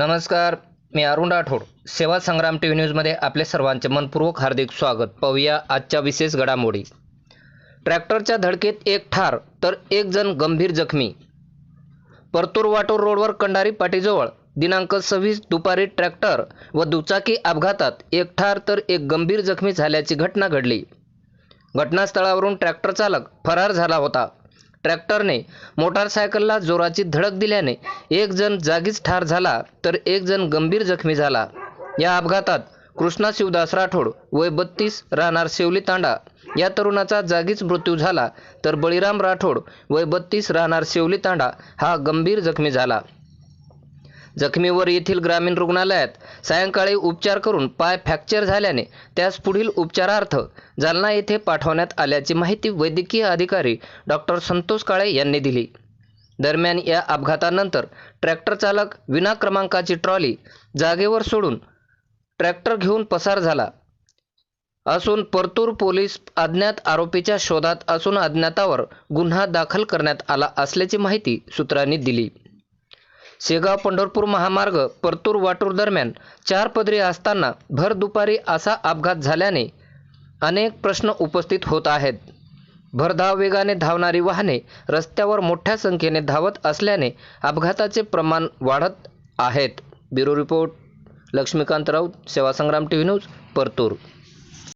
नमस्कार मी अरुण राठोड. सेवा संग्राम T V न्यूजमध्ये आपले सर्वांचे मनपूर्वक हार्दिक स्वागत. पाहूया आजच्या विशेष घडामोडी. ट्रॅक्टरच्या धडकेत एक ठार तर एक जण गंभीर जखमी. परतूर वाटूर रोडवर कंडारी पाटीजवळ दिनांक सव्वीस दुपारी ट्रॅक्टर व दुचाकी अपघातात एक ठार तर एक गंभीर जखमी झाल्याची घटना घडली. घटनास्थळावरून ट्रॅक्टर चालक फरार झाला होता. ट्रॅक्टरने मोटारसायकलला जोराची धडक दिल्याने एक जण जागीच ठार झाला तर एक जण गंभीर जखमी झाला. या अपघातात कृष्णा शिवदास राठोड वय बत्तीस राहणार शेवली तांडा. या तरुणाचा जागीच मृत्यू झाला तर बळीराम राठोड वय बत्तीस राहणार शेवली तांडा हा गंभीर जखमी झाला. जखमीवर येथील ग्रामीण रुग्णालयात सायंकाळी उपचार करून पाय फ्रॅक्चर झाल्याने त्यास पुढील उपचारार्थ जालना येथे पाठवण्यात आल्याची माहिती वैद्यकीय अधिकारी डॉक्टर संतोष काळे यांनी दिली. दरम्यान या अपघातानंतर ट्रॅक्टर चालक विना क्रमांकाची ट्रॉली जागेवर सोडून ट्रॅक्टर घेऊन पसार झाला असून परतूर पोलीस अज्ञात आरोपीच्या शोधात असून अज्ञातावर गुन्हा दाखल करण्यात आला असल्याची माहिती सूत्रांनी दिली. शेगाव पंढरपूर महामार्ग परतूर वाटूर दरम्यान चार पदरी असताना भर दुपारी असा अपघात झाल्याने अनेक प्रश्न उपस्थित होत आहेत. भरधाव वेगाने धावणारी वाहने रस्त्यावर मोठ्या संख्येने धावत असल्याने अपघाताचे प्रमाण वाढत आहेत. Bureau report Laxmikant Raut Sevasangram T V news Partur.